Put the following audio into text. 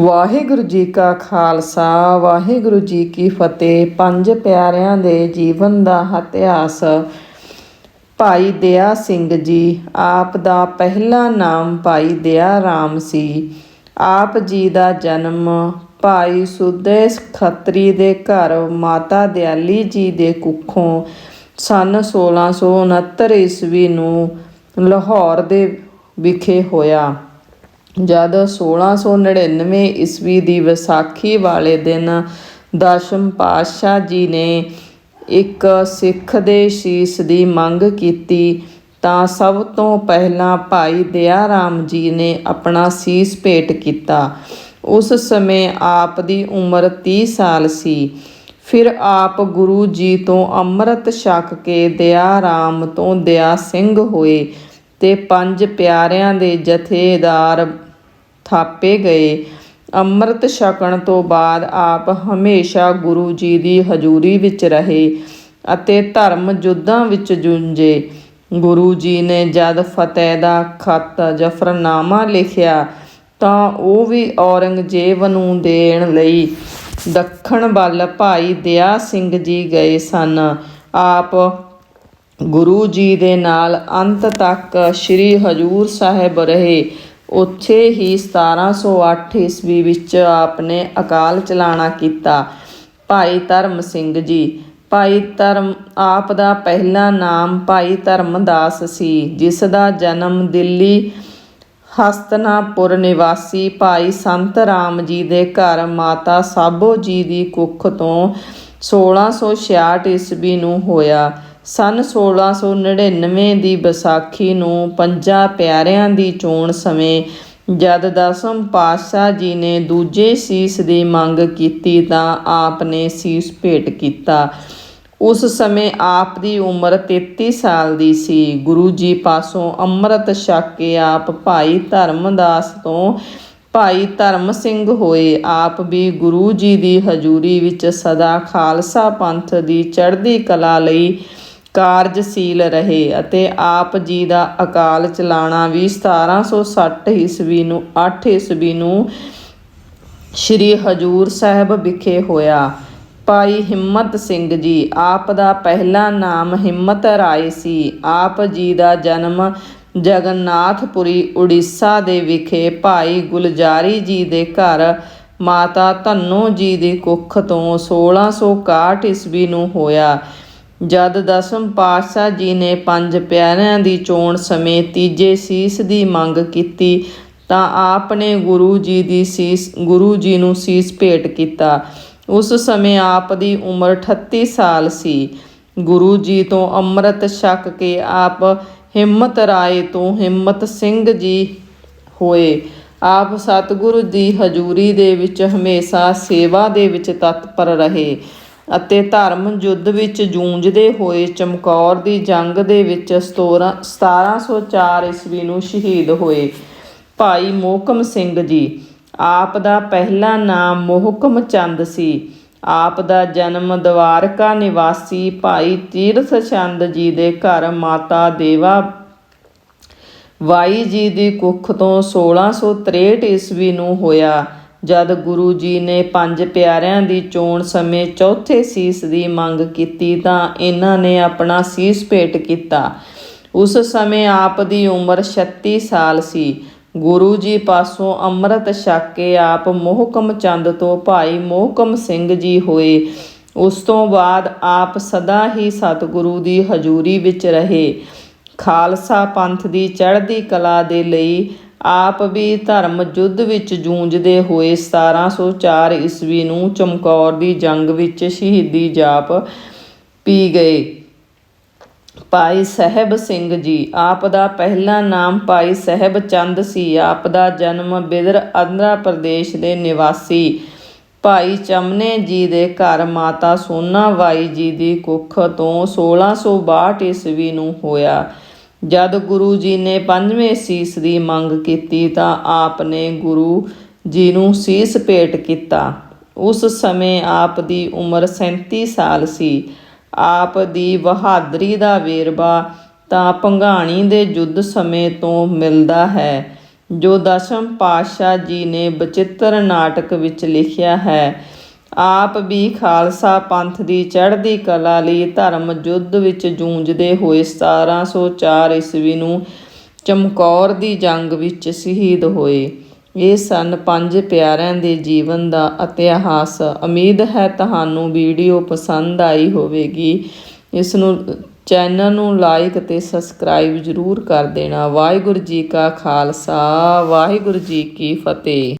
ਵਾਹਿਗੁਰੂ ਜੀ ਕਾ ਖਾਲਸਾ, ਵਾਹਿਗੁਰੂ ਜੀ ਕੀ ਫਤਿਹ। ਪੰਜ ਪਿਆਰਿਆਂ ਦੇ ਜੀਵਨ ਦਾ ਇਤਿਹਾਸ। ਭਾਈ ਦਇਆ ਸਿੰਘ ਜੀ, ਆਪ ਦਾ ਪਹਿਲਾ ਨਾਮ ਭਾਈ ਦਇਆ ਰਾਮ ਸੀ। ਆਪ ਜੀ ਦਾ ਜਨਮ ਭਾਈ ਸੁਦੇ ਖੱਤਰੀ ਦੇ ਘਰ ਮਾਤਾ ਦਿਆਲੀ ਜੀ ਦੇ ਕੁੱਖੋਂ ਸਨ 1669 ਈਸਵੀ ਨੂੰ ਲਾਹੌਰ ਦੇ ਵਿਖੇ ਹੋਇਆ। ਜਦ 1699 ਈਸਵੀ ਦੀ ਵਿਸਾਖੀ ਵਾਲੇ ਦਿਨ ਦਸ਼ਮ ਪਾਤਸ਼ਾਹ ਜੀ ਨੇ ਇੱਕ ਸਿੱਖ ਦੇ ਸ਼ੀਸ ਦੀ ਮੰਗ ਕੀਤੀ, ਤਾਂ ਸਭ ਤੋਂ ਪਹਿਲਾਂ ਭਾਈ ਦਇਆ ਰਾਮ ਜੀ ਨੇ ਆਪਣਾ ਸੀਸ ਭੇਟ ਕੀਤਾ। ਉਸ ਸਮੇਂ ਆਪ ਦੀ ਉਮਰ 30 ਸਾਲ ਸੀ। ਫਿਰ ਆਪ ਗੁਰੂ ਜੀ ਤੋਂ ਅੰਮ੍ਰਿਤ ਛਕ ਕੇ ਦਇਆ ਰਾਮ ਤੋਂ ਦਇਆ ਸਿੰਘ ਹੋਏ। ਤੇ ਪੰਜ ਪਿਆਰਿਆਂ ਦੇ ਜਥੇਦਾਰ ਥਾਪੇ ਗਏ। ਅੰਮ੍ਰਿਤ ਛਕਣ ਤੋਂ ਬਾਅਦ ਆਪ ਹਮੇਸ਼ਾ ਗੁਰੂ ਜੀ ਦੀ ਹਜ਼ੂਰੀ ਵਿੱਚ ਰਹੇ ਅਤੇ ਧਰਮ ਯੁੱਧਾਂ ਵਿੱਚ ਜੂਝੇ। ਗੁਰੂ ਜੀ ਨੇ ਜਦ ਫਤਿਹ ਦਾ ਖਤ ਜਫਰਨਾਮਾ ਲਿਖਿਆ ਤਾਂ ਉਹ ਵੀ ਔਰੰਗਜ਼ੇਬ ਨੂੰ ਦੇਣ ਲਈ ਦੱਖਣ ਵੱਲ ਭਾਈ ਦਇਆ ਸਿੰਘ ਜੀ ਗਏ ਸਨ। ਆਪ ਗੁਰੂ ਜੀ ਦੇ ਨਾਲ ਅੰਤ ਤੱਕ ਸ੍ਰੀ ਹਜੂਰ ਸਾਹਿਬ ਰਹੇ। ਉੱਥੇ ਹੀ 1708 ਈਸਵੀ ਵਿੱਚ ਆਪਨੇ ਅਕਾਲ ਚਲਾਣਾ ਕੀਤਾ। ਭਾਈ ਧਰਮ ਸਿੰਘ ਜੀ, ਭਾਈ ਧਰਮ ਆਪ ਦਾ ਪਹਿਲਾ ਨਾਮ ਭਾਈ ਧਰਮਦਾਸ ਸੀ, ਜਿਸ ਦਾ ਜਨਮ ਦਿੱਲੀ ਹਸਤਨਾਪੁਰ ਨਿਵਾਸੀ ਭਾਈ ਸੰਤ ਰਾਮ ਜੀ ਦੇ ਘਰ ਮਾਤਾ ਸਾਬੋ ਜੀ ਦੀ ਕੁੱਖ ਤੋਂ 1666 ਈਸਵੀ ਨੂੰ ਹੋਇਆ। ਸਨ 1699 ਦੀ ਵਿਸਾਖੀ ਨੂੰ ਪੰਜਾਂ ਪਿਆਰਿਆਂ ਦੀ ਚੋਣ ਸਮੇਂ ਜਦ ਦਸਮ ਪਾਤਸ਼ਾਹ ਜੀ ਨੇ ਦੂਜੇ ਸੀਸ ਦੀ ਮੰਗ ਕੀਤੀ ਤਾਂ ਆਪ ਨੇ ਸੀਸ ਭੇਟ ਕੀਤਾ। ਉਸ ਸਮੇਂ ਆਪ ਦੀ ਉਮਰ 33 ਸਾਲ ਦੀ ਸੀ। ਗੁਰੂ ਜੀ ਪਾਸੋਂ ਅੰਮ੍ਰਿਤ ਛਕ ਕੇ ਆਪ ਭਾਈ ਧਰਮਦਾਸ ਤੋਂ ਭਾਈ ਧਰਮ ਸਿੰਘ ਹੋਏ। ਆਪ ਵੀ ਗੁਰੂ ਜੀ ਦੀ ਹਜ਼ੂਰੀ ਵਿੱਚ ਸਦਾ ਖਾਲਸਾ ਪੰਥ ਦੀ ਚੜ੍ਹਦੀ ਕਲਾ ਲਈ ਕਾਰਜਸ਼ੀਲ ਰਹੇ ਅਤੇ ਆਪ ਜੀ ਦਾ ਅਕਾਲ ਚਲਾਣਾ ਵੀ 1760 ਈਸਵੀ ਨੂੰ 8 ਈਸਵੀ ਨੂੰ ਸ੍ਰੀ ਹਜੂਰ ਸਾਹਿਬ ਵਿਖੇ ਹੋਇਆ। ਭਾਈ ਹਿੰਮਤ ਸਿੰਘ ਜੀ, ਆਪ ਦਾ ਪਹਿਲਾ ਨਾਮ ਹਿੰਮਤ ਰਾਏ ਸੀ। ਆਪ ਜੀ ਦਾ ਜਨਮ ਜਗਨਨਾਥਪੁਰੀ, ਉੜੀਸਾ ਦੇ ਵਿਖੇ। ਭਾਈ ਗੁਲਜਾਰੀ ਜੀ ਦੇ ਘਰ ਮਾਤਾ ਧੰਨੋ ਜੀ ਦੀ ਕੁੱਖ ਤੋਂ 1661 ਈਸਵੀ ਨੂੰ ਹੋਇਆ। ਜਦ ਦਸਮ ਪਾਤਸ਼ਾਹ ਜੀ ਨੇ ਪੰਜ ਪਿਆਰਿਆਂ ਦੀ ਚੋਣ ਸਮੇਂ ਤੀਜੇ ਸੀਸ ਦੀ ਮੰਗ ਕੀਤੀ, ਤਾਂ ਆਪ ਨੇ ਗੁਰੂ ਜੀ ਦੀ ਸੀਸ, ਗੁਰੂ ਜੀ ਨੂੰ ਸੀਸ ਭੇਟ ਕੀਤਾ। ਉਸ ਸਮੇਂ ਆਪ ਦੀ ਉਮਰ 38 ਸਾਲ ਸੀ। ਗੁਰੂ ਜੀ ਤੋਂ ਅੰਮ੍ਰਿਤ ਛਕ ਕੇ ਆਪ ਹਿੰਮਤ ਰਾਏ ਤੋਂ ਹਿੰਮਤ ਸਿੰਘ ਜੀ ਹੋਏ। ਆਪ ਸਤਿਗੁਰੂ ਦੀ ਹਜ਼ੂਰੀ ਦੇ ਵਿੱਚ ਹਮੇਸ਼ਾ ਸੇਵਾ ਦੇ ਵਿੱਚ ਤਤਪਰ ਰਹੇ। ਅਤੇ ਧਰਮ ਯੁੱਧ ਵਿੱਚ ਜੂਝਦੇ ਹੋਏ ਚਮਕੌਰ ਦੀ ਜੰਗ ਦੇ ਵਿੱਚ 17 1704 ਈਸਵੀ ਨੂੰ ਸ਼ਹੀਦ ਹੋਏ ਭਾਈ ਮੋਹਕਮ ਸਿੰਘ ਜੀ। ਆਪ ਦਾ ਪਹਿਲਾ ਨਾਮ ਮੋਹਕਮ ਚੰਦ ਸੀ। ਆਪ ਦਾ ਜਨਮ ਦਵਾਰਕਾ ਨਿਵਾਸੀ ਭਾਈ ਤੀਰਥ ਚੰਦ ਜੀ ਦੇ ਘਰ ਮਾਤਾ ਦੇਵਾ ਵਾਈ ਜੀ ਦੀ ਕੁੱਖ ਤੋਂ 1663 ਈਸਵੀ ਨੂੰ ਹੋਇਆ। ਜਦ ਗੁਰੂ ਜੀ ਨੇ ਪੰਜ ਪਿਆਰਿਆਂ ਦੀ ਚੋਣ ਸਮੇਂ ਚੌਥੇ ਸੀਸ ਦੀ ਮੰਗ ਕੀਤੀ ਤਾਂ ਇਹਨਾਂ ਨੇ ਆਪਣਾ ਸੀਸ ਭੇਟ ਕੀਤਾ। ਉਸ ਸਮੇਂ ਆਪ ਦੀ ਉਮਰ 36 ਸਾਲ ਸੀ। ਗੁਰੂ ਜੀ ਪਾਸੋਂ ਅੰਮ੍ਰਿਤ ਛਕ ਕੇ ਆਪ ਮੋਹਕਮ ਚੰਦ ਤੋਂ ਭਾਈ ਮੋਹਕਮ ਸਿੰਘ ਜੀ ਹੋਏ। ਉਸ ਤੋਂ ਬਾਅਦ ਆਪ ਸਦਾ ਹੀ ਸਤਿਗੁਰੂ ਦੀ ਹਜ਼ੂਰੀ ਵਿੱਚ ਰਹੇ। ਖਾਲਸਾ ਪੰਥ ਦੀ ਚੜ੍ਹਦੀ ਕਲਾ ਦੇ ਲਈ ਆਪ ਵੀ ਧਰਮ ਯੁੱਧ ਵਿੱਚ ਜੂਝਦੇ ਹੋਏ 1704 ਈਸਵੀ ਨੂੰ ਚਮਕੌਰ ਦੀ ਜੰਗ ਵਿੱਚ ਸ਼ਹੀਦੀ ਜਾਪ ਪੀ ਗਏ। ਭਾਈ ਸਾਹਿਬ ਸਿੰਘ ਜੀ, ਆਪ ਦਾ ਪਹਿਲਾ ਨਾਮ ਭਾਈ ਸਾਹਿਬ ਚੰਦ ਸੀ। ਆਪ ਦਾ ਜਨਮ ਬਿਦਰ ਆਂਧਰਾ ਪ੍ਰਦੇਸ਼ ਦੇ ਨਿਵਾਸੀ ਭਾਈ ਚਮਨੇ ਜੀ ਦੇ ਘਰ ਮਾਤਾ ਸੋਨਾਬਾਈ ਜੀ ਦੀ ਕੁੱਖ ਤੋਂ 1662 ਈਸਵੀ ਨੂੰ ਹੋਇਆ। ਜਦ ਗੁਰੂ ਜੀ ਨੇ ਪੰਜਵੇਂ ਸੀਸ ਦੀ ਮੰਗ ਕੀਤੀ ਤਾਂ ਆਪ ਨੇ ਗੁਰੂ ਜੀ ਨੂੰ ਸੀਸ ਭੇਟ ਕੀਤਾ। ਉਸ ਸਮੇਂ ਆਪ ਦੀ ਉਮਰ 37 ਸਾਲ ਸੀ। ਆਪ ਦੀ ਬਹਾਦਰੀ ਦਾ ਵੇਰਵਾ ਤਾਂ ਭੰਗਾਣੀ ਦੇ ਯੁੱਧ ਸਮੇਂ ਤੋਂ ਮਿਲਦਾ ਹੈ, ਜੋ ਦਸ਼ਮ ਪਾਤਸ਼ਾਹ ਜੀ ਨੇ ਬਚਿੱਤਰ ਨਾਟਕ ਵਿੱਚ ਲਿਖਿਆ ਹੈ। ਆਪ ਵੀ ਖਾਲਸਾ ਪੰਥ ਦੀ ਚੜ੍ਹਦੀ ਕਲਾ ਲਈ ਧਰਮ ਯੁੱਧ ਵਿੱਚ ਜੂਝਦੇ ਹੋਏ 1704 ਈਸਵੀ ਨੂੰ ਚਮਕੌਰ ਦੀ ਜੰਗ ਵਿੱਚ ਸ਼ਹੀਦ ਹੋਏ। ਇਹ ਸਨ ਪੰਜ ਪਿਆਰਿਆਂ ਦੇ ਜੀਵਨ ਦਾ ਇਤਿਹਾਸ। ਉਮੀਦ ਹੈ ਤੁਹਾਨੂੰ ਵੀਡੀਓ ਪਸੰਦ ਆਈ ਹੋਵੇਗੀ। ਇਸ ਨੂੰ, ਚੈਨਲ ਨੂੰ ਲਾਈਕ ਅਤੇ ਸਬਸਕ੍ਰਾਈਬ ਜ਼ਰੂਰ ਕਰ ਦੇਣਾ। ਵਾਹਿਗੁਰੂ ਜੀ ਕਾ ਖਾਲਸਾ, ਵਾਹਿਗੁਰੂ ਜੀ ਕੀ ਫਤਿਹ।